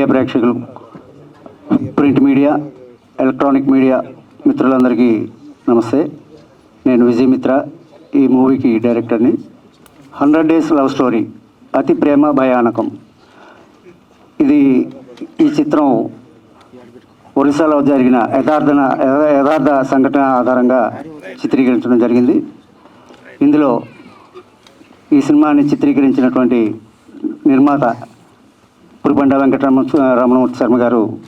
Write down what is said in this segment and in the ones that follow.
Media ప్రేక్షకులు print media electronic media మిత్రులందరికీ నమస్తే. నేను విజయ్ మిత్ర ఈ మూవీకి డైరెక్టర్ని. హండ్రెడ్ డేస్ లవ్ స్టోరీ అతి ప్రేమ భయానకం. ఇది ఈ చిత్రం ఒరిస్సాలో జరిగిన యథార్థ యథార్థ సంఘటన ఆధారంగా చిత్రీకరించడం జరిగింది. ఇందులో ఈ సినిమాని చిత్రీకరించినటువంటి నిర్మాత పురిబండ వెంకటరమణ రమణమూర్తి శర్మ గారు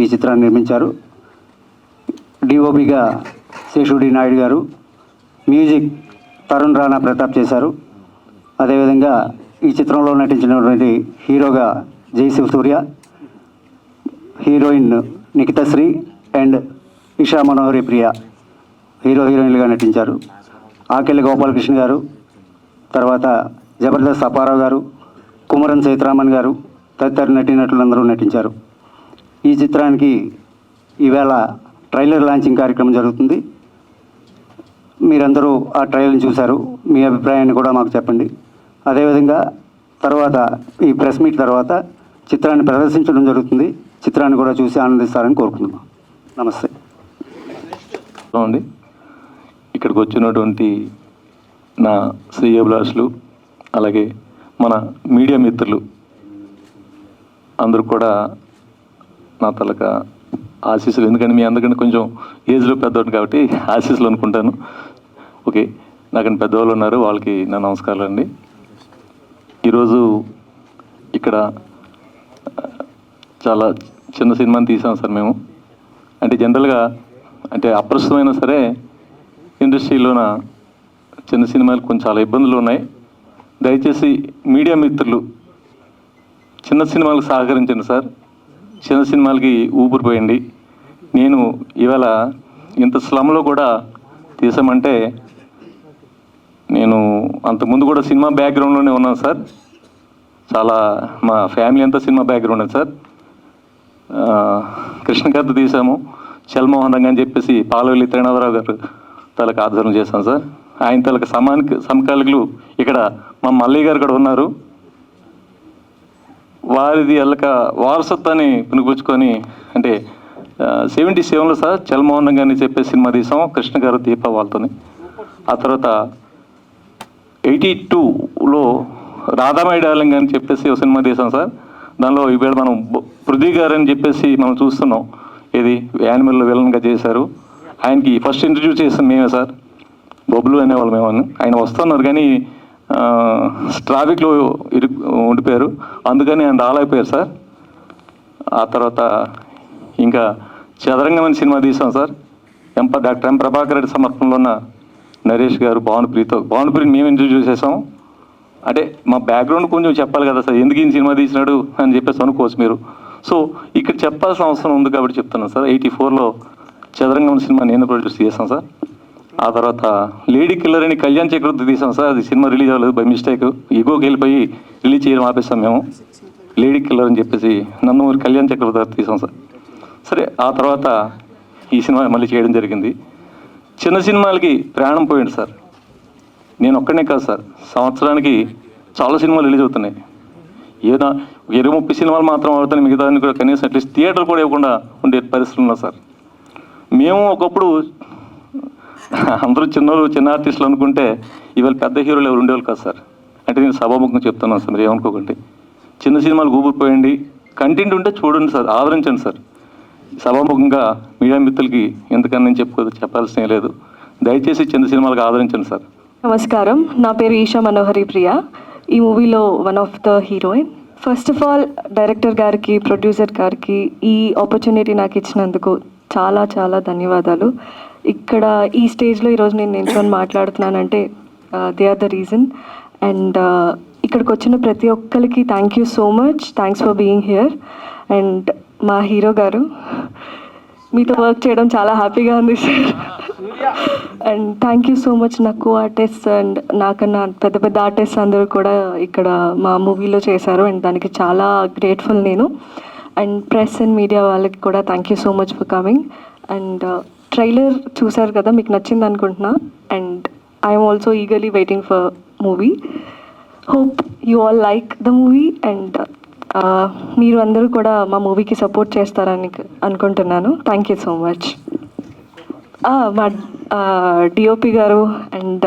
ఈ చిత్రాన్ని నిర్మించారు. డిఓబిగా శేషుడి నాయుడు గారు మ్యూజిక్ తరుణ్ రాణా ప్రతాప్ చేశారు. అదేవిధంగా ఈ చిత్రంలో నటించినటువంటి హీరోగా Jayashiva Surya heroine Nikhithasri and Isha Manohari Priya hero హీరోయిన్లుగా నటించారు. ఆకెళ్ళి గోపాలకృష్ణ గారు తర్వాత జబర్దస్త్ అపారావు గారు కుమరన్ సీతారామన్ గారు తదితర నటీనటులందరూ నటించారు. ఈ చిత్రానికి ఈవేళ ట్రైలర్ లాంచింగ్ కార్యక్రమం జరుగుతుంది. మీరందరూ ఆ ట్రైలర్ని చూశారు. మీ అభిప్రాయాన్ని కూడా మాకు చెప్పండి. అదేవిధంగా తర్వాత ఈ ప్రెస్ మీట్ తర్వాత చిత్రాన్ని ప్రదర్శించడం జరుగుతుంది. చిత్రాన్ని కూడా చూసి ఆనందిస్తారని కోరుకుంటున్నాం. నమస్తే. అండి. ఇక్కడికి వచ్చినటువంటి నా శ్రేయభిలాషులు అలాగే మన మీడియా మిత్రులు అందరూ కూడా నా తలక ఆశీస్సులు. ఎందుకంటే మీ అందరికంటే కొంచెం ఏజ్లో పెద్దవాడు కాబట్టి ఆశీస్సులు అనుకుంటాను. ఓకే నాకంటే పెద్దవాళ్ళు ఉన్నారు. వాళ్ళకి నా నమస్కారాలు అండి. ఈరోజు ఇక్కడ చాలా చిన్న సినిమాని తీసాం సార్ మేము. అంటే జనరల్గా అంటే అప్రస్తుతమైనా సరే ఇండస్ట్రీలోన చిన్న సినిమాలు కొంచెం చాలా ఇబ్బందులు ఉన్నాయి. దయచేసి మీడియా మిత్రులు చిన్న సినిమాలకు సహకరించండి సార్. చిన్న సినిమాలకి ఊపిరి పోయండి. నేను ఇవాళ ఇంత స్లమ్లో కూడా తీసామంటే నేను అంతకుముందు కూడా సినిమా బ్యాక్గ్రౌండ్లోనే ఉన్నాను సార్. చాలా మా ఫ్యామిలీ అంతా సినిమా బ్యాక్గ్రౌండ్ సార్. కృష్ణకథ తీసాము. చల్మోహన్ రంగ అని చెప్పేసి పాలవల్లి త్రినాథరావు గారు తలకు ఆధ్వర్యం చేశాను సార్. ఆయన తలకు సమాన సమకాలికలు ఇక్కడ మా మల్లయ్య గారు కూడా ఉన్నారు. వారిది వెళ్ళక వారసత్వాన్ని పునిపుచ్చుకొని అంటే సెవెంటీ సెవెన్లో సార్ చల్మోహన్ గారిని చెప్పే సినిమా తీసాం కృష్ణ గారు దీప వాళ్ళతోని. ఆ తర్వాత ఎయిటీ టూలో రాధామాయి డార్లింగ్ అని చెప్పేసి ఒక సినిమా తీసాం సార్. దానిలో ఈవేళ మనం పృథ్వీ గారు అని చెప్పేసి మనం చూస్తున్నాం. ఇది యానిమల్ విలన్గా చేశారు. ఆయనకి ఫస్ట్ ఇంట్రడ్యూస్ చేసిన మేమే సార్. బొబ్బులు అనేవాళ్ళు మేము ఆయన వస్తున్నారు కానీ ట్రాఫిక్లో ఇరు ఉండిపోయారు. అందుకని ఆయన రాలేకపోయారు సార్. ఆ తర్వాత ఇంకా చదరంగం అనే సినిమా తీసాం సార్. ఎంప డాక్టర్ ఎం ప్రభాకర్ రెడ్డి సమర్పణలో ఉన్న నరేష్ గారు భావనప్రీతో భావనప్రీని మేము ఇంట్రడ్యూస్ చేసాం అంటే మా బ్యాక్గ్రౌండ్ కొంచెం చెప్పాలి కదా సార్ ఎందుకు ఈ సినిమా తీసినాడు అని చెప్పేసి అనుకోవచ్చు మీరు. సో ఇక్కడ చెప్పాల్సిన అవసరం ఉంది కాబట్టి చెప్తున్నాను సార్. ఎయిటీ ఫోర్లో చదరంగం సినిమా నేను ప్రొడ్యూస్ చేశాను సార్. ఆ తర్వాత లేడీ కిల్లర్ అని కళ్యాణ్ చక్రవర్తి తీసాం సార్. అది సినిమా రిలీజ్ అవ్వలేదు బై మిస్టేక్. ఈగోకి వెళ్ళిపోయి రిలీజ్ చేయడం ఆపేస్తాం మేము. లేడీ కిల్లర్ అని చెప్పేసి నందమూరి కళ్యాణ్ చక్రవర్తి గారు తీసాం సార్. సరే ఆ తర్వాత ఈ సినిమా మళ్ళీ చేయడం జరిగింది. చిన్న సినిమాలకి ప్రాణం పోయింది సార్. నేను ఒక్కనే కాదు సార్. సంవత్సరానికి చాలా సినిమాలు రిలీజ్ అవుతున్నాయి. ఏదో ఇరవై ముప్పై సినిమాలు మాత్రం అవుతున్నాయి మిగతా కూడా కనీసం అట్లీస్ట్ థియేటర్ కూడా ఇవ్వకుండా ఉండే పరిస్థితులు ఉన్నా సార్. మేము ఒకప్పుడు అందరూ చిన్నోళ్ళు చిన్న ఆర్టిస్టులు అనుకుంటే ఇవాళ పెద్ద హీరోలు ఎవరు ఉండేవాళ్ళు కాదు సార్. అంటే నేను సభాముఖంగా చెప్తున్నాను సార్ మీరు ఏమనుకోకండి. చిన్న సినిమాలు ఊపిరిపోయండి కంటెంట్ ఉంటే చూడండి సార్ ఆదరించండి సార్. సభాముఖంగా మీడియా మిత్రులకి ఎందుకని నేను చెప్పుకోదు చెప్పాల్సిన లేదు. దయచేసి చిన్న సినిమాలకు ఆదరించండి సార్. నమస్కారం. నా పేరు ఈషా మనోహరి ప్రియ. ఈ మూవీలో one of the heroine. First of all director గారికి ప్రొడ్యూసర్ గారికి ఈ ఆపర్చునిటీ నాకు ఇచ్చినందుకు చాలా చాలా ధన్యవాదాలు. ఇక్కడ ఈ స్టేజ్లో ఈరోజు నేను నిల్చొని మాట్లాడుతున్నానంటే they are the reason and ఇక్కడికి వచ్చిన ప్రతి ఒక్కరికి thank you so much thanks for being here and మా హీరో గారు మీతో వర్క్ చేయడం చాలా హ్యాపీగా ఉంది sir and thank you so much నాకు ఆర్టిస్ట్ అండ్ నాకన్నా పెద్ద పెద్ద ఆర్టిస్ట్ అందరూ కూడా ఇక్కడ మా మూవీలో చేశారు. అండ్ దానికి చాలా గ్రేట్ఫుల్ నేను. అండ్ ప్రెస్ అండ్ మీడియా వాళ్ళకి కూడా thank you so much for coming and trailer చూసారు కదా మీకు నచ్చింది అనుకుంటున్నా. And I'm also eagerly waiting for movie hope you all like the movie and మీరు అందరూ కూడా మా మూవీకి సపోర్ట్ చేస్తారని అనుకుంటున్నాను. థ్యాంక్ యూ సో మచ్ మా DOP garu and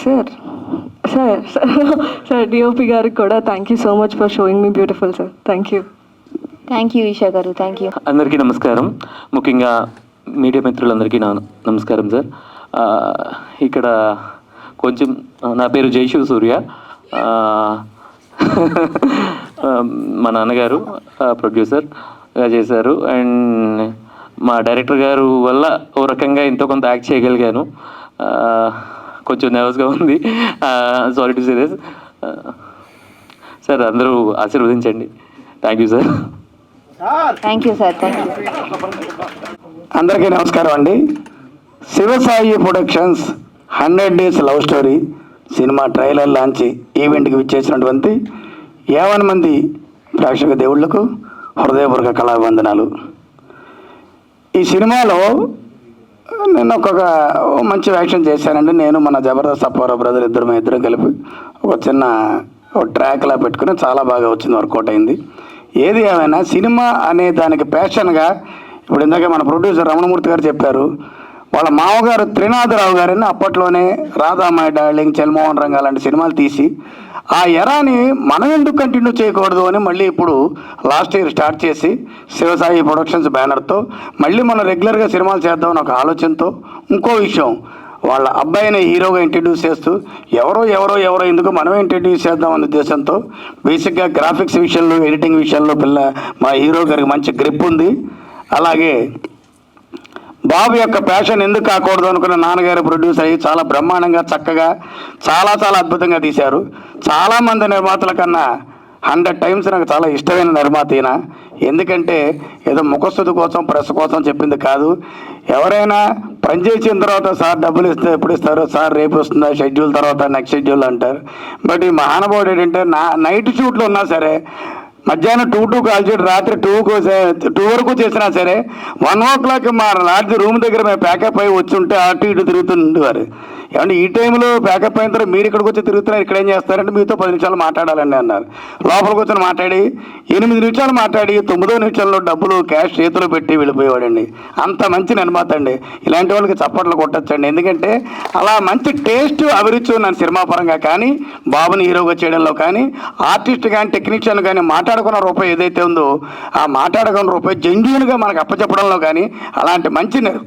sir sir sir DOP గారికి కూడా thank you so much for showing me beautiful sir thank you thank you Esha garu thank you అందరికీ నమస్కారం. ముఖ్యంగా మీడియా మిత్రులందరికీ నా నమస్కారం సార్. ఇక్కడ కొంచెం నా పేరు జయశివ సూర్య. మా నాన్నగారు ప్రొడ్యూసర్ చేశారు. అండ్ మా డైరెక్టర్ గారు వల్ల ఓ రకంగా ఎంతో కొంత యాక్ట్ చేయగలిగాను. కొంచెం నర్వస్గా ఉంది. సారీ టు సీరియస్ సార్ అందరూ ఆశీర్వదించండి. Thank you sir thank you sir thank you అందరికీ నమస్కారం అండి. Shivasai productions hundred days love story cinema trailer launch ఈవెంట్కి విచ్చేసినటువంటి యావన్ మంది ప్రేక్షక దేవుళ్ళకు హృదయపూర్వక కళావందనాలు. ఈ సినిమాలో నేను ఒక్కొక్క మంచి యాక్షన్ చేశానండి. నేను మన జబర్దస్త్ అప్పారావు బ్రదర్ ఇద్దరు ఇద్దరం కలిపి ఒక చిన్న ఒక ట్రాక్లా పెట్టుకుని చాలా బాగా వచ్చింది వర్కౌట్ అయింది. ఏది ఏమైనా సినిమా అనే దానికి ప్యాషన్గా ఇప్పుడు ఇందాక మన ప్రొడ్యూసర్ రమణమూర్తి గారు చెప్పారు. వాళ్ళ మామగారు త్రినాథరావు గారిని అప్పట్లోనే రాధామాయ డార్లింగ్ చల్మోహన్ రంగా లాంటి సినిమాలు తీసి ఆ ఎరాని మనం ఎందుకు కంటిన్యూ చేయకూడదు అని మళ్ళీ ఇప్పుడు లాస్ట్ ఇయర్ స్టార్ట్ చేసి శివసాయి ప్రొడక్షన్స్ బ్యానర్తో మళ్ళీ మనం రెగ్యులర్గా సినిమాలు చేద్దామని ఒక ఆలోచనతో ఇంకో విషయం వాళ్ళ అబ్బాయిని హీరోగా ఇంట్రడ్యూస్ చేస్తూ ఎవరో ఎవరో ఎవరో ఎందుకు మనమే ఇంట్రడ్యూస్ చేద్దాం అనే ఉద్దేశంతో బేసిక్గా గ్రాఫిక్స్ విషయంలో ఎడిటింగ్ విషయంలో పిల్ల మా హీరో గారికి మంచి గ్రిప్ ఉంది. అలాగే బాబు యొక్క ప్యాషన్ ఎందుకు కాకూడదు అనుకున్న నాన్నగారు ప్రొడ్యూసర్ అయ్యి చాలా బ్రహ్మాండంగా చక్కగా చాలా చాలా అద్భుతంగా తీశారు. చాలామంది నిర్మాతల కన్నా హండ్రెడ్ టైమ్స్ నాకు చాలా ఇష్టమైన నిర్మాత ఈయన. ఎందుకంటే ఏదో ముఖస్థుతి కోసం ప్రెస్ కోసం చెప్పింది కాదు. ఎవరైనా పని చేసిన తర్వాత సార్ డబ్బులు ఇస్తే ఎప్పుడు ఇస్తారు? సార్ రేపు వస్తుందా? షెడ్యూల్ తర్వాత నెక్స్ట్ షెడ్యూల్ అంటారు. బట్ ఈ మహానుభావుడు ఏంటంటే నా నైట్ షూట్లు ఉన్నా సరే మధ్యాహ్నం టూ టూ కాల్ చేయడం. రాత్రి టూకు టూ వరకు చేసినా సరే వన్ ఓ క్లాక్ మా లాడ్జ్ రూమ్ దగ్గర మేము ప్యాకప్ అయి వచ్చి ఉంటే అటు ఇటు తిరుగుతుండేవారు. ఏమంటే ఈ టైంలో ప్యాకప్ అయిన తర్వాత మీరు ఇక్కడికి వచ్చి తిరుగుతున్నారు ఇక్కడ ఏం చేస్తారంటే మీతో పది నిమిషాలు మాట్లాడాలండి అన్నారు. లోపలికి వచ్చి మాట్లాడి ఎనిమిది నిమిషాలు మాట్లాడి తొమ్మిదో నిమిషాల్లో డబ్బులు క్యాష్ చేతిలో పెట్టి వెళ్ళిపోయేవాడండి. అంత మంచి నిర్మాత అండి. ఇలాంటి వాళ్ళకి చప్పట్లు కొట్టచ్చండి. ఎందుకంటే అలా మంచి టేస్ట్ అభిరుచి ఉన్నాను సినిమా పరంగా కానీ బాబుని హీరోగా చేయడంలో కానీ ఆర్టిస్ట్ కానీ టెక్నీషియన్ కానీ మాట్లాడుకున్న రూపాయి ఏదైతే ఉందో ఆ మాట్లాడుకున్న రూపాయి జెన్యున్గా మనకు అప్పచెప్పడంలో కానీ అలాంటి మంచి నిర్-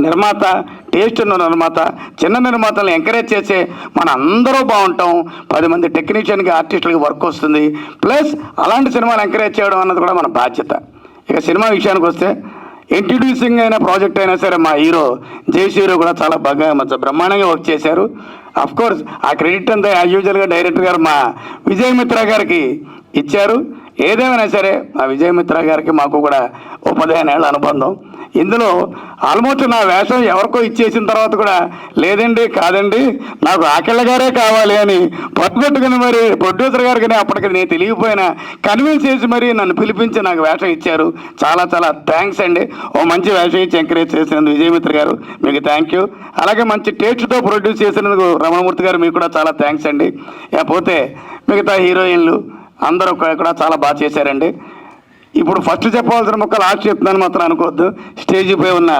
నిర్మాత టేస్ట్ ఉన్న నిర్మాత చిన్న నిర్మాతలను ఎంకరేజ్ చేసే మన అందరూ బాగుంటాం. పది మంది టెక్నీషియన్కి ఆర్టిస్టులకి వర్క్ వస్తుంది. ప్లస్ అలాంటి సినిమాలు ఎంకరేజ్ చేయడం అన్నది కూడా మన బాధ్యత. ఇక సినిమా విషయానికి వస్తే ఇంట్రడ్యూసింగ్ అయిన ప్రాజెక్ట్ అయినా సరే మా హీరో జేసీ హీరో కూడా చాలా బాగా మంచి బ్రహ్మాండంగా వర్క్ చేశారు. అఫ్ కోర్స్ ఆ క్రెడిట్ అంతా యాజ్ యూజువల్గా డైరెక్టర్ గారు మా విజయ్ మిత్ర గారికి ఇచ్చారు. ఏదేమైనా సరే మా విజయమిత్ర గారికి మాకు కూడా ఓ పదిహేను ఏళ్ళ అనుబంధం. ఇందులో ఆల్మోస్ట్ నా వేషం ఎవరికో ఇచ్చేసిన తర్వాత కూడా లేదండి కాదండి నాకు ఆకెళ్ళ గారే కావాలి అని పట్టుబట్టుకుని మరి ప్రొడ్యూసర్ గారికి అప్పటికి నేను తెలియకపోయినా కన్విన్స్ చేసి మరి నన్ను పిలిపించి నాకు వేషం ఇచ్చారు. చాలా చాలా థ్యాంక్స్ అండి. ఓ మంచి వేషం ఇచ్చి ఎంకరేజ్ చేసినందుకు విజయమిత్ర గారు మీకు థ్యాంక్ యూ అలాగే మంచి టేస్ట్తో ప్రొడ్యూస్ చేసినందుకు రమణమూర్తి గారు మీకు కూడా చాలా థ్యాంక్స్ అండి. లేకపోతే మిగతా హీరోయిన్లు అందరూ కూడా చాలా బాగా చేశారండి. ఇప్పుడు ఫస్ట్ చెప్పవలసిన మొక్క లాస్ట్ చెప్తున్నాను మాత్రం అనుకోవద్దు. స్టేజ్ పై ఉన్న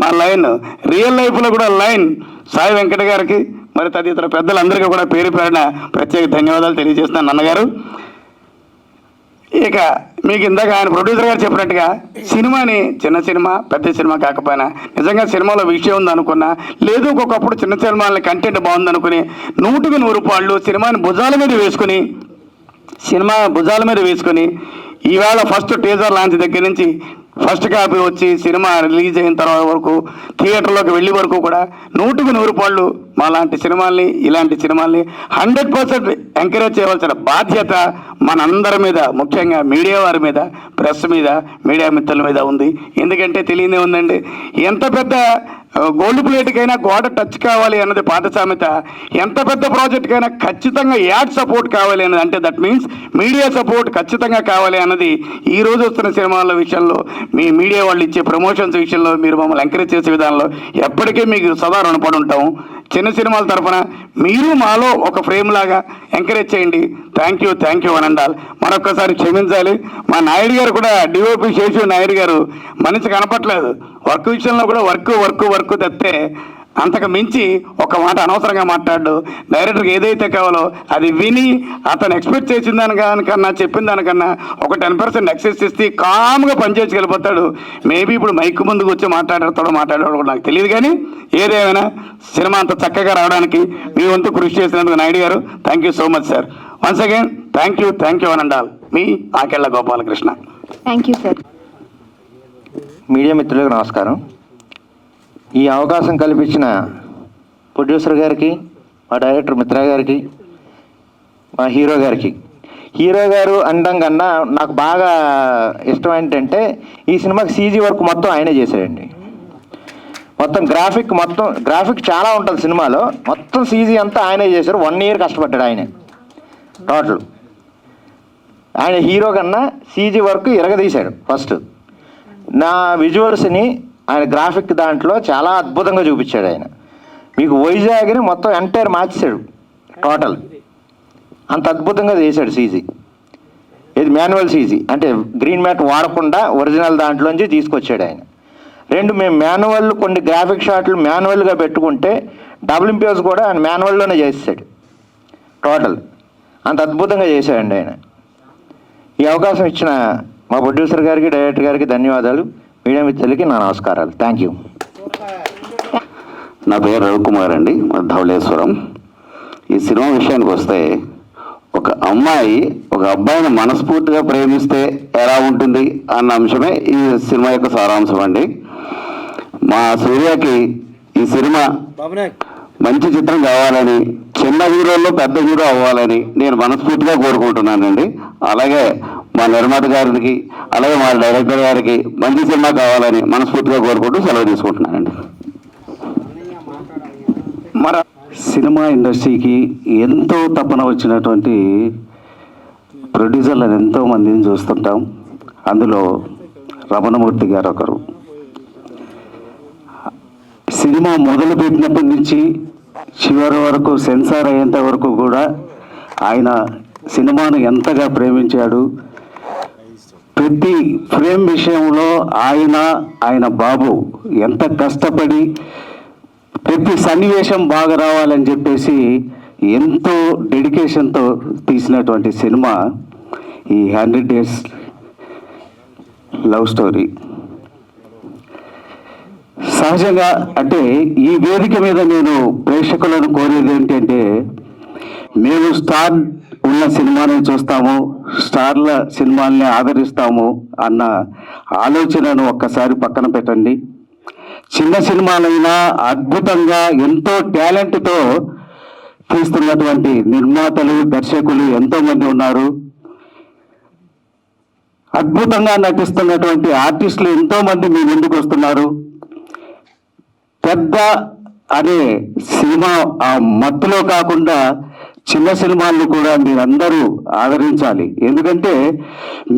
మా లైన్ రియల్ లైఫ్లో కూడా లైన్ సాయి వెంకట గారికి మరి తదితర పెద్దలందరికీ కూడా పేరు పేరిన ప్రత్యేక ధన్యవాదాలు తెలియజేస్తున్నాను అన్నగారు ఇక మీకు ఇందాక ఆయన ప్రొడ్యూసర్ గారు చెప్పినట్టుగా సినిమాని చిన్న సినిమా పెద్ద సినిమా కాకపోయినా నిజంగా సినిమాలో విషయం ఉంది అనుకున్నా లేదు ఒక్కొక్కప్పుడు చిన్న సినిమాలని కంటెంట్ బాగుందనుకుని నూటికి నూరు పాళ్ళు సినిమాని భుజాల మీద వేసుకుని సినిమా భుజాల మీద వేసుకొని ఈవేళ ఫస్ట్ టీజర్ లాంచ్ దగ్గర నుంచి ఫస్ట్ కాపీ వచ్చి సినిమా రిలీజ్ అయిన తర్వాత వరకు థియేటర్లోకి వెళ్ళి వరకు కూడా నూటికి నూరు పాళ్ళు మా లాంటి సినిమాల్ని ఇలాంటి సినిమాల్ని హండ్రెడ్ పర్సెంట్ ఎంకరేజ్ చేయవలసిన బాధ్యత మనందరి మీద ముఖ్యంగా మీడియా వారి మీద ప్రెస్ మీద మీడియా మిత్రుల మీద ఉంది. ఎందుకంటే తెలియదే ఉందండి ఎంత పెద్ద గోల్డ్ ప్లేట్కైనా గోడ టచ్ కావాలి అన్నది పాత సామెత ఎంత పెద్ద ప్రాజెక్ట్కైనా ఖచ్చితంగా యాడ్ సపోర్ట్ కావాలి అన్నది. అంటే దట్ మీన్స్ మీడియా సపోర్ట్ ఖచ్చితంగా కావాలి అన్నది ఈ రోజు వస్తున్న సినిమాల విషయంలో మీ మీడియా వాళ్ళు ఇచ్చే ప్రమోషన్స్ విషయంలో మీరు మమ్మల్ని ఎంకరేజ్ చేసే విధానంలో ఎప్పటికీ మీకు సదా రుణపడి ఉంటాం చిన్న సినిమాల తరఫున మీరు మాలో ఒక ఫ్రేమ్ లాగా ఎంకరేజ్ చేయండి. థ్యాంక్ యూ థ్యాంక్ యూ అని అండాలి మరొక్కసారి క్షమించాలి. మా నాయుడు గారు కూడా డిఓపి శేషు నాయుడు గారు. మనిషి కనపట్లేదు. వర్క్ విషయంలో కూడా వర్క్ వర్క్ వర్క్ తెస్తే అంతకు మించి ఒక మాట అనవసరంగా మాట్లాడు. డైరెక్టర్కి ఏదైతే కావాలో అది విని అతను ఎక్స్పెక్ట్ చేసిన దానికన్నా చెప్పిన దానికన్నా ఒక టెన్ పర్సెంట్ ఎక్సెస్ ఇస్తే కామ్గా పనిచేసి వెళ్ళిపోతాడు మేబీ ఇప్పుడు మైక్ ముందుకు వచ్చి మాట్లాడతాడో మాట్లాడాడో కూడా నాకు తెలియదు కానీ ఏదేమైనా సినిమా అంత చక్కగా రావడానికి మీ వంతు కృషి చేసినందుకు Naidu garu thank you so much sir once again thank you thank you అనండాల్ me Akella Gopalakrishna. Thank you sir media మిత్రులకు నమస్కారం. ఈ అవకాశం కల్పించిన ప్రొడ్యూసర్ గారికి మా డైరెక్టర్ మిత్ర గారికి మా హీరో గారికి. హీరో గారు అనడం కన్నా నాకు బాగా ఇష్టం ఏంటంటే ఈ సినిమాకి సీజీ వర్క్ మొత్తం ఆయనే చేశాడండి. మొత్తం గ్రాఫిక్ మొత్తం గ్రాఫిక్ చాలా ఉంటుంది సినిమాలో. మొత్తం సీజీ అంతా ఆయనే చేశారు. వన్ ఇయర్ కష్టపడ్డాడు ఆయనే. టోటల్ ఆయన హీరో కన్నా సీజీ వర్క్ ఇరగదీశాడు ఫస్ట్ నా విజువల్స్ని ఆయన గ్రాఫిక్ దాంట్లో చాలా అద్భుతంగా చూపించాడు ఆయన. మీకు వైజాగ్ని మొత్తం ఎంటైర్ మార్చేశాడు టోటల్. అంత అద్భుతంగా చేశాడు సీజీ ఇది మాన్యువల్ సీజీ అంటే గ్రీన్ మ్యాట్ వాడకుండా ఒరిజినల్ దాంట్లోంచి తీసుకొచ్చాడు ఆయన. రెండు మేము మాన్యువల్ కొన్ని గ్రాఫిక్ షాట్లు మాన్యువల్గా పెట్టుకుంటే డబుల్ ఇంపియర్స్ కూడా ఆయన మాన్యువల్లోనే చేస్తాడు టోటల్. అంత అద్భుతంగా చేశాడండి ఆయన. ఈ అవకాశం ఇచ్చిన మా ప్రొడ్యూసర్ గారికి డైరెక్టర్ గారికి ధన్యవాదాలు. మీడియా మిత్రులకి నా నమస్కారాలు. థ్యాంక్ యూ నా పేరు రవికుమార్ అండి. ధవళేశ్వరం. ఈ సినిమా విషయానికి వస్తే ఒక అమ్మాయి ఒక అబ్బాయిని మనస్ఫూర్తిగా ప్రేమిస్తే ఎలా ఉంటుంది అన్న అంశమే ఈ సినిమా యొక్క సారాంశం అండి. మా సూర్యకి ఈ సినిమా మంచి చిత్రం కావాలని చిన్న హీరోల్లో పెద్ద హీరో అవ్వాలని నేను మనస్ఫూర్తిగా కోరుకుంటున్నానండి. అలాగే మా నిర్మాత గారికి అలాగే మా డైరెక్టర్ గారికి మంచి సినిమా కావాలని మనస్ఫూర్తిగా కోరుకుంటూ సెలవు తీసుకుంటున్నానండి. మన సినిమా ఇండస్ట్రీకి ఎంతో తపన వచ్చినటువంటి ప్రొడ్యూసర్లను ఎంతో మందిని చూస్తుంటాం. అందులో రమణమూర్తి గారు ఒకరు. సినిమా మొదలు పెట్టినప్పటి నుంచి చివరి వరకు సెన్సార్ అయ్యేంత వరకు కూడా ఆయన సినిమాను ఎంతగా ప్రేమించాడు ప్రతి ఫ్రేమ్ విషయంలో ఆయన ఆయన బాబు ఎంత కష్టపడి ప్రతి సన్నివేశం బాగా రావాలని చెప్పేసి ఎంతో డెడికేషన్తో తీసినటువంటి సినిమా ఈ హండ్రెడ్ డేస్ లవ్ స్టోరీ. సహజంగా అంటే ఈ వేదిక మీద నేను ప్రేక్షకులను కోరేది ఏంటంటే మేము స్టార్ ఉన్న సినిమాని చూస్తాము స్టార్ల సినిమాల్ని ఆదరిస్తాము అన్న ఆలోచనను ఒక్కసారి పక్కన పెట్టండి. చిన్న సినిమాలైనా అద్భుతంగా ఎంతో టాలెంట్తో తీస్తున్నటువంటి నిర్మాతలు దర్శకులు ఎంతోమంది ఉన్నారు. అద్భుతంగా నటిస్తున్నటువంటి ఆర్టిస్టులు ఎంతోమంది మీ ముందుకు వస్తున్నారు. పెద్ద అనే సినిమా ఆ మత్తులో కాకుండా చిన్న సినిమాలను కూడా మీరందరూ ఆదరించాలి. ఎందుకంటే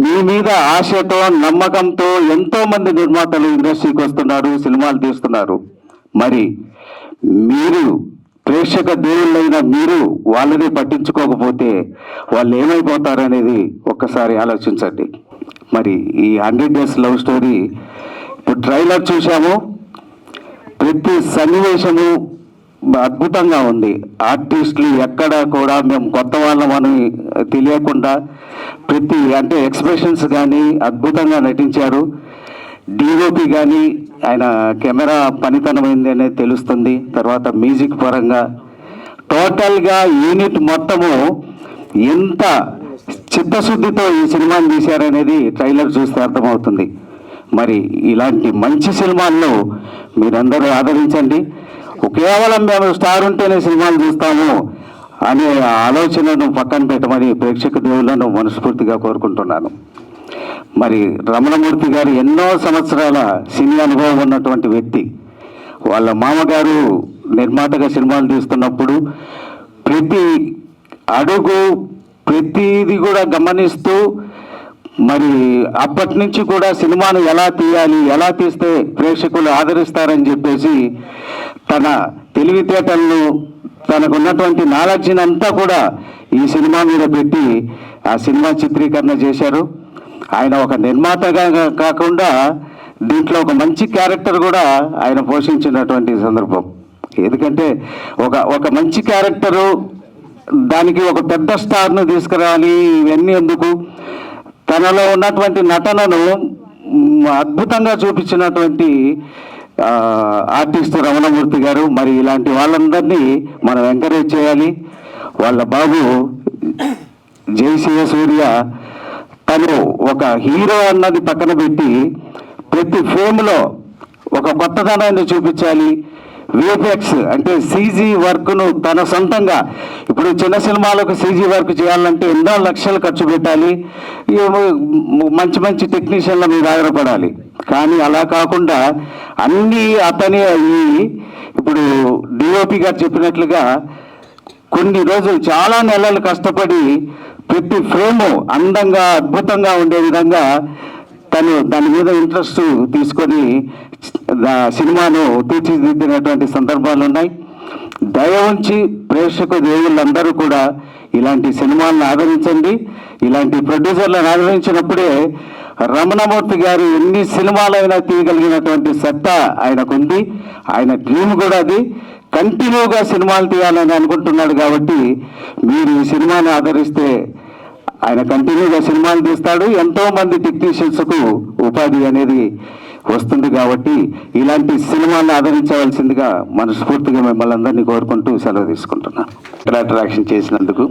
మీ మీద ఆశతో నమ్మకంతో ఎంతో మంది నిర్మాతలు ఇండస్ట్రీకి వస్తున్నారు సినిమాలు తీస్తున్నారు. మరి మీరు ప్రేక్షక దేవుళ్ళైన మీరు వాళ్ళని పట్టించుకోకపోతే వాళ్ళు ఏమైపోతారనేది ఒక్కసారి ఆలోచించండి. మరి ఈ హండ్రెడ్ డేస్ లవ్ స్టోరీ ఇప్పుడు ట్రైలర్ చూసాము ప్రతి సన్నివేశము అద్భుతంగా ఉంది. ఆర్టిస్టులు ఎక్కడ కూడా మేము కొత్త వాళ్ళమని తెలియకుండా ప్రతి అంటే ఎక్స్ప్రెషన్స్ కానీ అద్భుతంగా నటించారు. డిఓపి కానీ ఆయన కెమెరా పనితనమైంది అనేది తెలుస్తుంది. తర్వాత మ్యూజిక్ పరంగా టోటల్గా యూనిట్ మొత్తము ఎంత చిత్తశుద్ధితో ఈ సినిమాని తీశారనేది ట్రైలర్ చూస్తే అర్థమవుతుంది. మరి ఇలాంటి మంచి సినిమాల్లో మీరందరూ ఆదరించండి. కేవలం మేము స్టార్ ఉంటేనే సినిమాలు చూస్తాము అనే ఆలోచనను పక్కన పెట్టమని ప్రేక్షక దేవులను మనస్ఫూర్తిగా కోరుకుంటున్నాను. మరి రమణమూర్తి గారు ఎన్నో సంవత్సరాల సినీ అనుభవం ఉన్నటువంటి వ్యక్తి. వాళ్ళ మామగారు నిర్మాతగా సినిమాలు తీస్తున్నప్పుడు ప్రతి అడుగు ప్రతిది కూడా గమనిస్తూ మరి అప్పటి నుంచి కూడా సినిమాను ఎలా తీయాలి ఎలా తీస్తే ప్రేక్షకులు ఆదరిస్తారని చెప్పేసి తన తెలివితేటలను తనకున్నటువంటి నాలెడ్జ్ని అంతా కూడా ఈ సినిమా మీద పెట్టి ఆ సినిమా చిత్రీకరణ చేశారు. ఆయన ఒక నిర్మాతగా కాకుండా దీంట్లో ఒక మంచి క్యారెక్టర్ కూడా ఆయన పోషించినటువంటి సందర్భం. ఎందుకంటే ఒక ఒక మంచి క్యారెక్టరు దానికి ఒక పెద్ద స్టార్ను తీసుకురావాలి ఇవన్నీ ఎందుకు? తనలో ఉన్నటువంటి నటనను అద్భుతంగా చూపించినటువంటి ఆర్టిస్ట్ రమణమూర్తి గారు. మరి ఇలాంటి వాళ్ళందరినీ మనం ఎంకరేజ్ చేయాలి. వాళ్ళ బాబు జయశివ సూర్య తను ఒక హీరో అన్నది పక్కన పెట్టి ప్రతి ఫేమ్లో ఒక కొత్తదనాన్ని చూపించాలి. విఎఫ్ఎక్స్ అంటే సీజీ వర్క్ను తన సొంతంగా ఇప్పుడు చిన్న సినిమాలకు సీజీ వర్క్ చేయాలంటే ఎన్నో లక్షలు ఖర్చు పెట్టాలి. మంచి మంచి టెక్నీషియన్ల మీద ఆధారపడాలి. కానీ అలా కాకుండా అన్నీ అతని అయ్యి ఇప్పుడు డిఓపి గారు చెప్పినట్లుగా కొన్ని రోజులు చాలా నెలలు కష్టపడి ప్రతి ఫ్రేము అందంగా అద్భుతంగా ఉండే విధంగా తను దాని మీద ఇంట్రెస్ట్ తీసుకొని సినిమాను తీర్చిదిద్దినటువంటి సందర్భాలు ఉన్నాయి. దయ ఉంచి ప్రేక్షక దేవుళ్ళందరూ కూడా ఇలాంటి సినిమాలను ఆదరించండి. ఇలాంటి ప్రొడ్యూసర్లను ఆదరించినప్పుడే రమణమూర్తి గారు ఎన్ని సినిమాలైనా తీయగలిగినటువంటి సత్తా ఆయనకుంది. ఆయన డ్రీమ్ కూడా అది. కంటిన్యూగా సినిమాలు తీయాలని అనుకుంటున్నాడు కాబట్టి మీరు ఈ సినిమాని ఆదరిస్తే ఆయన కంటిన్యూగా సినిమాలు తీస్తాడు. ఎంతో మంది టెక్నీషియన్స్కు ఉపాధి అనేది వస్తుంది కాబట్టి ఇలాంటి సినిమాలను ఆదరించవలసిందిగా మనస్ఫూర్తిగా మిమ్మల్ని అందరినీ కోరుకుంటూ సెలవు తీసుకుంటున్నాను అట్రాక్షన్ చేసినందుకు.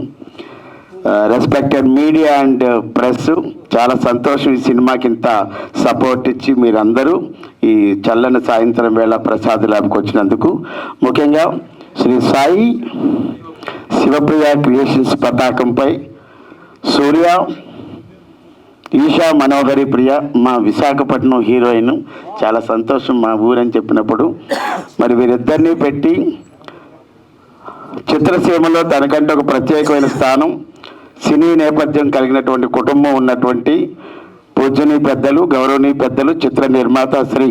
రెస్పెక్టెడ్ మీడియా అండ్ ప్రెస్ చాలా సంతోషం ఈ సినిమాకి ఇంత సపోర్ట్ ఇచ్చి మీరందరూ ఈ చల్లని సాయంత్రం వేళ ప్రసాద్ ల్యాబ్కి వచ్చినందుకు. ముఖ్యంగా శ్రీ సాయి శివప్రియ క్రియేషన్స్ పతాకంపై సూర్య ఈషా మనోహరి ప్రియ మా విశాఖపట్నం హీరోయిన్. చాలా సంతోషం మా ఊరని చెప్పినప్పుడు. మరి వీరిద్దరినీ పెట్టి చిత్రసీమలో తనకంటే ఒక ప్రత్యేకమైన స్థానం సినీ నేపథ్యం కలిగినటువంటి కుటుంబం ఉన్నటువంటి పూజనీయ పెద్దలు గౌరవనీయ పెద్దలు చిత్ర నిర్మాత శ్రీ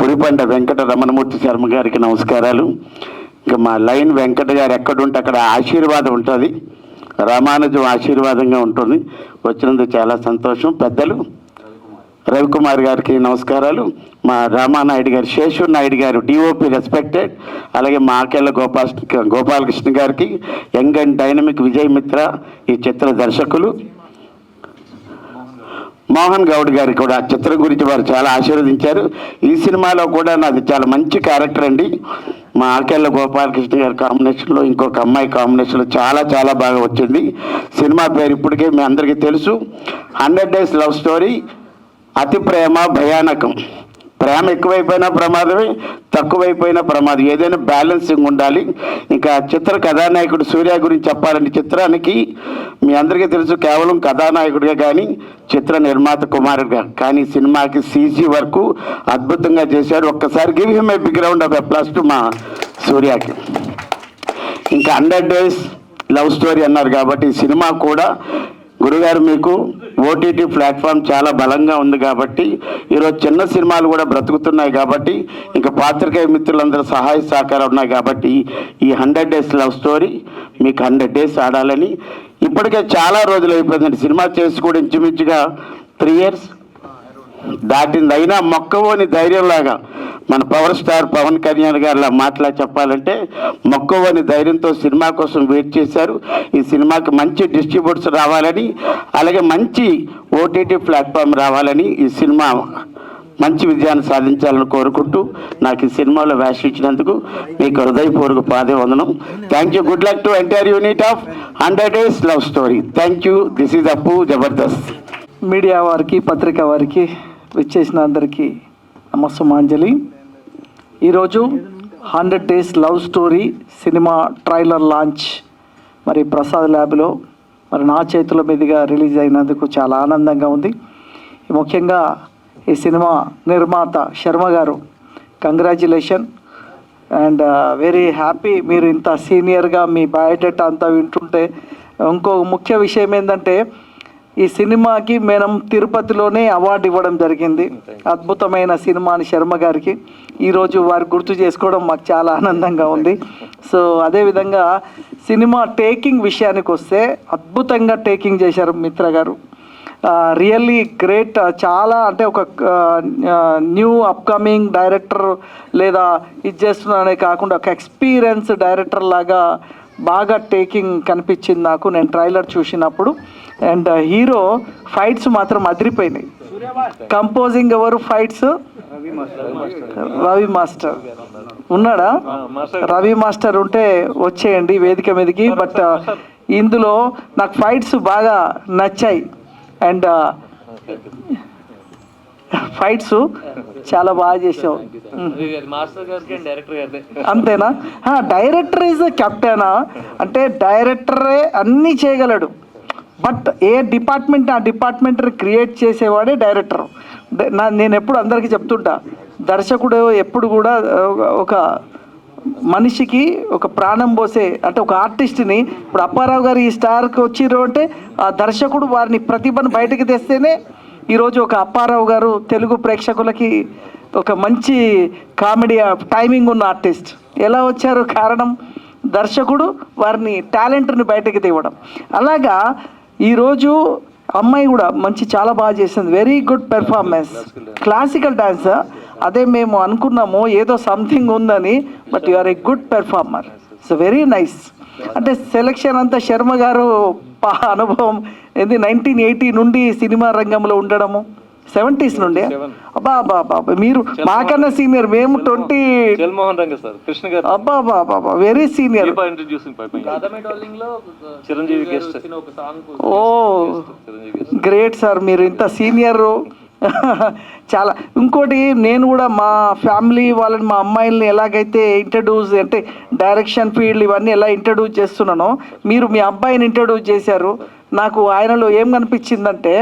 పురిపండ వెంకట రమణమూర్తి శర్మ గారికి నమస్కారాలు. ఇంకా మా లైన్ వెంకట గారు ఎక్కడుంటే అక్కడ ఆశీర్వాదం ఉంటుంది. రామానుజం ఆశీర్వాదంగా ఉంటుంది. వచ్చినందుకు చాలా సంతోషం. పెద్దలు రవికుమార్ గారికి నమస్కారాలు. మా రామానాయుడు గారు శేషు నాయుడు గారు డిఓపి రెస్పెక్టెడ్ అలాగే మా ఆకేళ్ళ గోపాల్ గోపాలకృష్ణ గారికి young and dynamic Vijay Mitra ఈ చిత్ర దర్శకులు. మోహన్ గౌడ్ గారికి కూడా ఆ చిత్రం గురించి వారు చాలా ఆశీర్వదించారు. ఈ సినిమాలో కూడా నాది చాలా మంచి క్యారెక్టర్ అండి. మా ఆకేళ్ళ గోపాలకృష్ణ గారి కాంబినేషన్లో ఇంకొక అమ్మాయి కాంబినేషన్లో చాలా చాలా బాగా వచ్చింది. సినిమా పేరు ఇప్పటికే మీ అందరికీ తెలుసు. హండ్రెడ్ డేస్ లవ్ స్టోరీ అతి ప్రేమ భయానకం. ప్రేమ ఎక్కువైపోయినా ప్రమాదమే తక్కువైపోయినా ప్రమాదం. ఏదైనా బ్యాలెన్సింగ్ ఉండాలి. ఇంకా చిత్ర కథానాయకుడు సూర్య గురించి చెప్పాలంటే చిత్రానికి మీ అందరికీ తెలుసు కేవలం కథానాయకుడిగా కానీ చిత్ర నిర్మాత కుమారుడిగా కానీ సినిమాకి సీజీ వరకు అద్భుతంగా చేశారు. ఒక్కసారి give him a big round of applause to మా సూర్యకి. ఇంకా హండ్రెడ్ డేస్ లవ్ స్టోరీ అన్నారు కాబట్టి ఈ సినిమా కూడా గురుగారు మీకు ఓటీటీ ప్లాట్ఫామ్ చాలా బలంగా ఉంది కాబట్టి ఈరోజు చిన్న సినిమాలు కూడా బ్రతుకుతున్నాయి కాబట్టి ఇంకా పాత్రికేయ మిత్రులందరూ సహాయ సహకారం ఉన్నాయి కాబట్టి ఈ హండ్రెడ్ డేస్ లవ్ స్టోరీ మీకు హండ్రెడ్ డేస్ ఆడాలని ఇప్పటికే చాలా రోజులు అయిపోయిందండి. సినిమా చేసి కూడా ఇంచుమించుగా త్రీ ఇయర్స్ దాటింది అయినా మొక్కవోని ధైర్యంలాగా మన పవర్ స్టార్ పవన్ కళ్యాణ్ గారిలా మాటలా చెప్పాలంటే మొక్కవోని ధైర్యంతో సినిమా కోసం వెయిట్ చేశారు. ఈ సినిమాకి మంచి డిస్ట్రిబ్యూట్స్ రావాలని అలాగే మంచి ఓటీటీ ప్లాట్ఫామ్ రావాలని ఈ సినిమా మంచి విజయాన్ని సాధించాలని కోరుకుంటూ నాకు ఈ సినిమాలో వేషం ఇచ్చినందుకు మీకు హృదయపూర్వక పాదే వందనం thank you good luck to entire unit of hundred days love story thank you this is Appu Jabardasth media వారికి పత్రిక వారికి విచ్చేసిన అందరికీ నమస్సుమాంజలి ఈరోజు hundred days love story cinema trailer launch. మరి ప్రసాద్ ల్యాబ్లో మరి నా చేతుల మీదుగా రిలీజ్ అయినందుకు చాలా ఆనందంగా ఉంది. ముఖ్యంగా ఈ సినిమా నిర్మాత శర్మ గారు కంగ్రాచులేషన్ అండ్ వెరీ హ్యాపీ మీరు ఇంత సీనియర్గా మీ బయోడేటా అంతా వింటుంటే ఇంకో ముఖ్య విషయం ఏంటంటే ఈ సినిమాకి మనం తిరుపతిలోనే అవార్డు ఇవ్వడం జరిగింది. అద్భుతమైన సినిమాని శర్మ గారికి. ఈరోజు వారు గుర్తు చేసుకోవడం మాకు చాలా ఆనందంగా ఉంది. సో అదేవిధంగా సినిమా టేకింగ్ విషయానికి వస్తే అద్భుతంగా టేకింగ్ చేశారు మిత్ర గారు. రియల్లీ గ్రేట్ చాలా అంటే ఒక న్యూ అప్కమింగ్ డైరెక్టర్ లేదా ఇది చేస్తున్నానే కాకుండా ఒక ఎక్స్పీరియన్స్ డైరెక్టర్ లాగా బాగా టేకింగ్ కనిపించింది నాకు. నేను ట్రైలర్ చూసినప్పుడు అండ్ హీరో ఫైట్స్ మాత్రం అదిరిపోయినాయి. కంపోజింగ్ ఎవరు? ఫైట్స్ రవి మాస్టర్ ఉన్నాడా? రవి మాస్టర్ ఉంటే వచ్చేయండి వేదిక మీదకి బట్ uh, ఇందులో నాకు ఫైట్స్ బాగా నచ్చాయి. అండ్ uh, ఫైట్స్ చాలా బాగా చేసావు. అంతేనా? డైరెక్టర్ ఈజ్ కెప్టెనా అంటే డైరెక్టరే అన్నీ చేయగలడు. బట్ ఏ డిపార్ట్మెంట్ ఆ డిపార్ట్మెంట్ క్రియేట్ చేసేవాడే డైరెక్టర్. నా నేను ఎప్పుడు అందరికీ చెప్తుంటా దర్శకుడు ఎప్పుడు కూడా ఒక- ఒక మనిషికి ఒక ప్రాణం పోసే అంటే ఒక ఆర్టిస్ట్ని ఇప్పుడు అప్పారావు గారు ఈ స్టార్కి వచ్చిర్రు అంటే ఆ దర్శకుడు వారిని ప్రతిభను బయటకు తెస్తేనే ఈరోజు ఒక అప్పారావు గారు తెలుగు ప్రేక్షకులకి ఒక మంచి కామెడీ టైమింగ్ ఉన్న ఆర్టిస్ట్. ఎలా వచ్చారు కారణం? దర్శకుడు వారిని టాలెంట్ని బయటకు తేవడం. అలాగా ఈరోజు అమ్మాయి కూడా మంచి చాలా బాగా చేసింది. Very good performance classical dance అదే మేము అనుకున్నాము ఏదో సంథింగ్ ఉందని but you are a good performer it's very nice అంటే సెలక్షన్ అంతా శర్మ గారు అనుభవం ఏంది? నైన్టీన్ ఎయిటీ నుండి సినిమా రంగంలో ఉండడము. సెవెంటీస్ నుండి? అబ్బా అబ్బా అబ్బా. మీరు మాకన్నా సీనియర్ మేము ట్వంటీ జల్మోహన్ రంగ సార్ కృష్ణ గారు. అబ్బా అబ్బా అబ్బా వెరీ సీనియర్ చిరంజీవి ఓ చిరంజీవి గెస్ట్ గ్రేట్ సార్ మీరు ఇంత సీనియర్ చాలా. ఇంకోటి నేను కూడా మా ఫ్యామిలీ వాళ్ళని మా అమ్మాయిల్ని ఎలాగైతే ఇంట్రడ్యూస్ అంటే డైరెక్షన్ ఫీల్డ్ ఇవన్నీ ఎలా ఇంట్రడ్యూస్ చేస్తున్నానో మీరు మీ అబ్బాయిని ఇంట్రడ్యూస్ చేశారు. నాకు ఆయనలో ఏం కనిపించిందంటే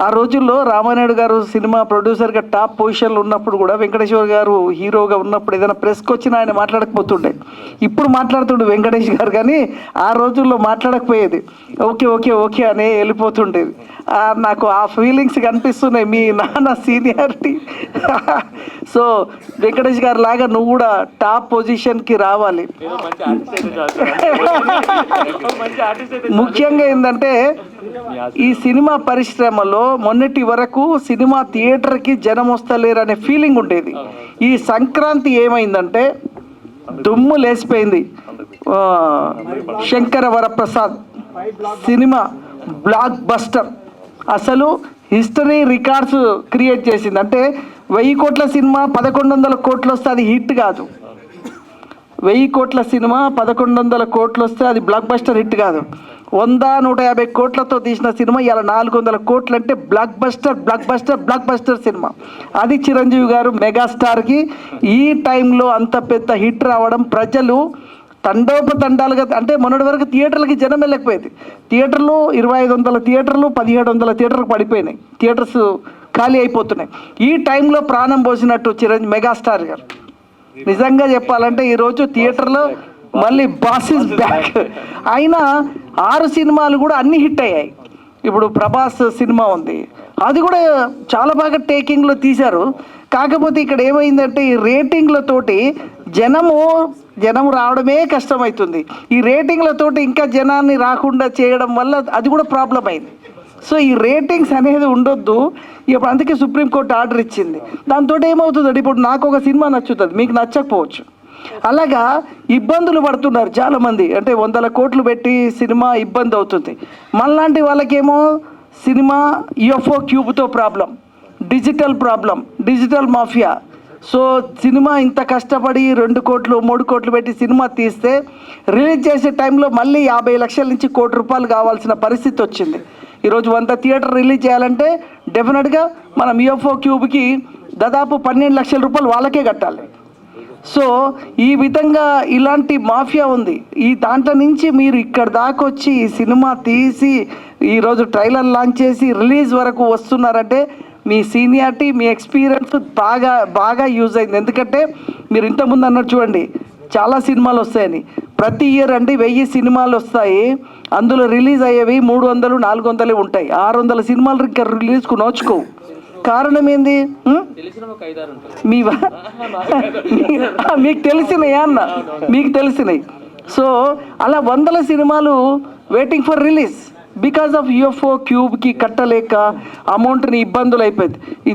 ఆ రోజుల్లో రామానాయుడు గారు సినిమా ప్రొడ్యూసర్గా టాప్ పొజిషన్లో ఉన్నప్పుడు కూడా వెంకటేశ్వర గారు హీరోగా ఉన్నప్పుడు ఏదైనా ప్రెస్కి వచ్చినా ఆయన మాట్లాడకపోతుండే. ఇప్పుడు మాట్లాడుతుండే వెంకటేష్ గారు కానీ ఆ రోజుల్లో మాట్లాడకపోయేది. ఓకే ఓకే ఓకే అని వెళ్ళిపోతుండేది. నాకు ఆ ఫీలింగ్స్ కనిపిస్తున్నాయి. మీ నాన్న సీనియారిటీ సో వెంకటేష్ గారు లాగా నువ్వు కూడా టాప్ పొజిషన్కి రావాలి. ముఖ్యంగా ఏంటంటే ఈ సినిమా పరిశ్రమలో మొన్నటి వరకు సినిమా థియేటర్కి జనం వస్తలేరు అనే ఫీలింగ్ ఉండేది. ఈ సంక్రాంతి ఏమైందంటే దుమ్ము లేసిపోయింది Shankara Varaprasad cinema blockbuster అసలు హిస్టరీ రికార్డ్స్ క్రియేట్ చేసింది. అంటే వెయ్యి కోట్ల సినిమా పదకొండు వందల కోట్లు వస్తే అది హిట్ కాదు. వెయ్యి కోట్ల సినిమా పదకొండు వందల కోట్లు వస్తే అది బ్లాక్ బస్టర్ హిట్ కాదు. వంద నూట యాభై కోట్లతో తీసిన సినిమా ఇలా నాలుగు వందల కోట్లు అంటే blockbuster blockbuster blockbuster cinema. అది చిరంజీవి గారు మెగాస్టార్కి ఈ టైంలో అంత పెద్ద హిట్ రావడం ప్రజలు తండోపతండాలుగా అంటే మొన్నటి వరకు థియేటర్లకి జనం వెళ్ళకపోయేది. థియేటర్లు ఇరవై ఐదు వందల థియేటర్లు పదిహేడు వందల థియేటర్లు పడిపోయినాయి. థియేటర్స్ ఖాళీ అయిపోతున్నాయి. ఈ టైంలో ప్రాణం పోసినట్టు చిరంజీవి మెగాస్టార్ గారు. నిజంగా చెప్పాలంటే ఈరోజు థియేటర్లో మళ్ళీ బాసిస్ బ్యాక్. అయినా ఆరు సినిమాలు కూడా అన్ని హిట్ అయ్యాయి. ఇప్పుడు ప్రభాస్ సినిమా ఉంది. అది కూడా చాలా బాగా టేకింగ్లో తీశారు. కాకపోతే ఇక్కడ ఏమైందంటే ఈ రేటింగ్లతోటి జనము జనం రావడమే కష్టమవుతుంది ఈ రేటింగ్లతోటి ఇంకా జనాన్ని రాకుండా చేయడం వల్ల అది కూడా ప్రాబ్లం అయింది. సో ఈ రేటింగ్స్ అనేది ఉండొద్దు. ఇప్పుడు అందుకే సుప్రీంకోర్టు ఆర్డర్ ఇచ్చింది. దాంతో ఏమవుతుందండి? ఇప్పుడు నాకు ఒక సినిమా నచ్చుతుంది. మీకు నచ్చకపోవచ్చు. అలాగా ఇబ్బందులు పడుతున్నారు చాలామంది. అంటే వందల కోట్లు పెట్టి సినిమా ఇబ్బంది అవుతుంది. మనలాంటి వాళ్ళకేమో cinema UFO క్యూబ్తో problem. Digital problem. Digital mafia. So cinema ఇంత కష్టపడి రెండు కోట్లు మూడు కోట్లు పెట్టి సినిమా తీస్తే రిలీజ్ చేసే టైంలో మళ్ళీ యాభై లక్షల నుంచి కోటి రూపాయలు కావాల్సిన పరిస్థితి వచ్చింది. ఈరోజు వంద థియేటర్ రిలీజ్ చేయాలంటే డెఫినెట్గా మనం యూఎఫ్ఓ క్యూబ్కి దాదాపు పన్నెండు లక్షల రూపాయలు వాళ్ళకే కట్టాలి. సో ఈ విధంగా ఇలాంటి మాఫియా ఉంది. ఈ దాంట్లో నుంచి మీరు ఇక్కడ దాకా వచ్చి ఈ సినిమా తీసి ఈరోజు ట్రైలర్ లాంచ్ చేసి రిలీజ్ వరకు వస్తున్నారంటే మీ సీనియారిటీ మీ ఎక్స్పీరియన్స్ బాగా బాగా యూజ్ అయింది. ఎందుకంటే మీరు ఇంతకుముందు అన్నట్టు చూడండి చాలా సినిమాలు వస్తాయని. ప్రతి ఇయర్ అండి వెయ్యి సినిమాలు వస్తాయి. అందులో రిలీజ్ అయ్యేవి మూడు వందలు నాలుగు వందలు ఉంటాయి. ఆరు వందల సినిమాలు ఇంకా రిలీజ్కు నోచుకోవు కారణం ఏంది? ఉం? మీ వా- మీ- ఆ, మీకు తెలిసినాయా అన్న? మీకు తెలిసినాయి. సో అలా వందల సినిమాలు waiting for release because of UFO క్యూబ్కి కట్టలేక అమౌంట్ని ఇబ్బందులు అయిపోయింది